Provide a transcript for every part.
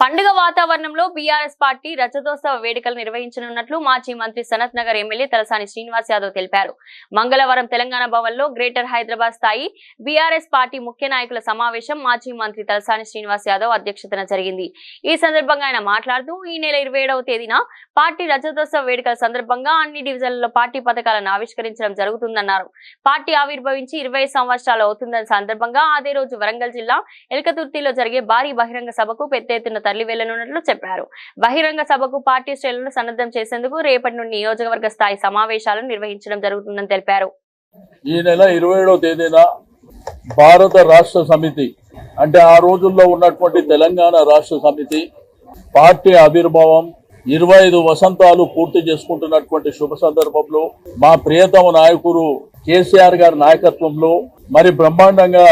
పండుగ వాతావరణంలో BRS party రజతోత్సవ వేడుకలు నిర్వహించనున్నట్లు మాజీ మంత్రి సనత్ నగర్ ఎమ్మెల్యే తలసాని శ్రీనివాస్ యాదవ్ తెలిపారు. మంగళవారం తెలంగాణ భవన్లో గ్రేటర్ హైదరాబాద్ స్థాయి బీఆర్ఎస్ పార్టీ ముఖ్య నాయకుల సమావేశం మాజీ మంత్రి తలసాని శ్రీనివాస్ యాదవ్ అధ్యక్షతన జరిగింది. ఈ సందర్భంగా ఆయన మాట్లాడుతూ ఈ నెల ఇరవై ఏడవ తేదీన పార్టీ రజతోత్సవ వేడుకల సందర్భంగా అన్ని డివిజన్లలో పార్టీ పథకాలను ఆవిష్కరించడం జరుగుతుందన్నారు. పార్టీ ఆవిర్భవించి ఇరవై సంవత్సరాలు అవుతుందని సందర్భంగా అదే రోజు వరంగల్ జిల్లా ఎలకతుర్తిలో జరిగే భారీ బహిరంగ సభకు పెద్ద ఎత్తున తరలి వెళ్ళనున్నట్లు చెప్పారు. బహిరంగ సభకు పార్టీ శ్రేణులను సన్నద్ధం చేసేందుకు రేపటి నుండి నియోజకవర్గ స్థాయి సమావేశాలను నిర్వహించడం జరుగుతుందని తెలిపారు. ఈ నెల ఇరవై ఏడవ తేదీన భారత రాష్ట్ర సమితి అంటే ఆ రోజుల్లో ఉన్నటువంటి తెలంగాణ రాష్ట్ర సమితి పార్టీ ఆవిర్భావం ఇరవై ఐదు వసంతాలు పూర్తి చేసుకుంటున్నటువంటి శుభ సందర్భంలో మా ప్రియతమ నాయకుడు కేసీఆర్ గారి నాయకత్వంలో మరి బ్రహ్మాండంగా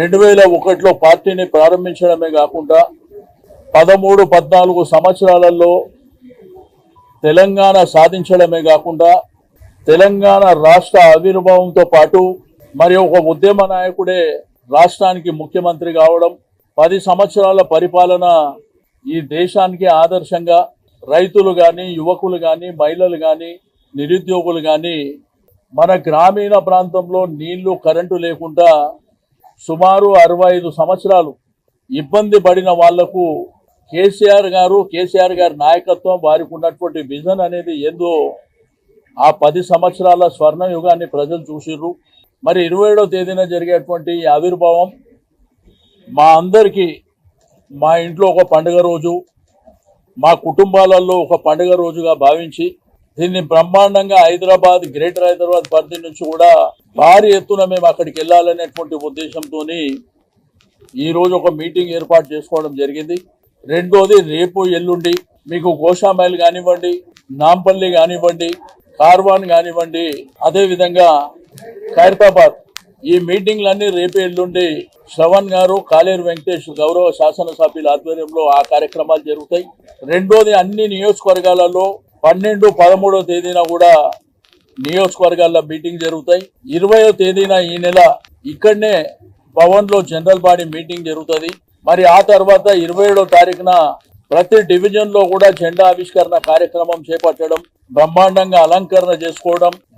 రెండు వేల ఒకటిలో పార్టీని ప్రారంభించడమే కాకుండా పదమూడు పద్నాలుగు సంవత్సరాలలో తెలంగాణ సాధించడమే కాకుండా తెలంగాణ రాష్ట్ర ఆవిర్భావంతో పాటు మరి ఒక ఉద్యమ నాయకుడే రాష్ట్రానికి ముఖ్యమంత్రి కావడం పది సంవత్సరాల పరిపాలన ఈ దేశానికి ఆదర్శంగా రైతులు కానీ యువకులు కానీ మహిళలు కానీ నిరుద్యోగులు కానీ మన గ్రామీణ ప్రాంతంలో నీళ్ళు కరెంటు లేకుండా సుమారు అరవై ఐదు సంవత్సరాలు ఇబ్బంది పడిన వాళ్ళకు కేసీఆర్ గారు కేసీఆర్ గారి నాయకత్వం వారికి ఉన్నటువంటి విజన్ అనేది ఏందో ఆ పది సంవత్సరాల స్వర్ణ యుగాన్ని ప్రజలు చూసిర్రు. మరి ఇరవై ఏడవ తేదీన జరిగేటువంటి ఈ ఆవిర్భావం మా అందరికీ మా ఇంట్లో ఒక పండుగ రోజు మా కుటుంబాలలో ఒక పండుగ రోజుగా భావించి దీన్ని బ్రహ్మాండంగా హైదరాబాద్ గ్రేటర్ హైదరాబాద్ పరిధి నుంచి కూడా భారీ ఎత్తున మేము అక్కడికి వెళ్ళాలనేటువంటి ఉద్దేశంతో ఈరోజు ఒక మీటింగ్ ఏర్పాటు చేసుకోవడం జరిగింది. రెండోది రేపు ఎల్లుండి మీకు గోషామైల్ కానివ్వండి నాంపల్లి కానివ్వండి కార్వాన్ కానివ్వండి అదే విధంగా ఖైరతాబాద్. ఈ మీటింగ్లన్నీ రేపు ఎల్లుండి శ్రవణ్ గారు కాలేరు వెంకటేష్ గౌరవ శాసనసభ్యుల ఆధ్వర్యంలో ఆ కార్యక్రమాలు జరుగుతాయి. రెండోది అన్ని నియోజకవర్గాలలో పన్నెండు పదమూడవ తేదీన కూడా నియోజకవర్గాల్లో మీటింగ్ జరుగుతాయి. ఇరవయో తేదీన ఈ నెల ఇక్కడనే భవన్లో జనరల్ బాడీ మీటింగ్ జరుగుతుంది. మరి ఆ తర్వాత ఇరవై ఏడో తారీఖున ప్రతి డివిజన్లో కూడా జెండా ఆవిష్కరణ కార్యక్రమం చేపట్టడం బ్రహ్మాండంగా అలంకరణ చేసుకోవడం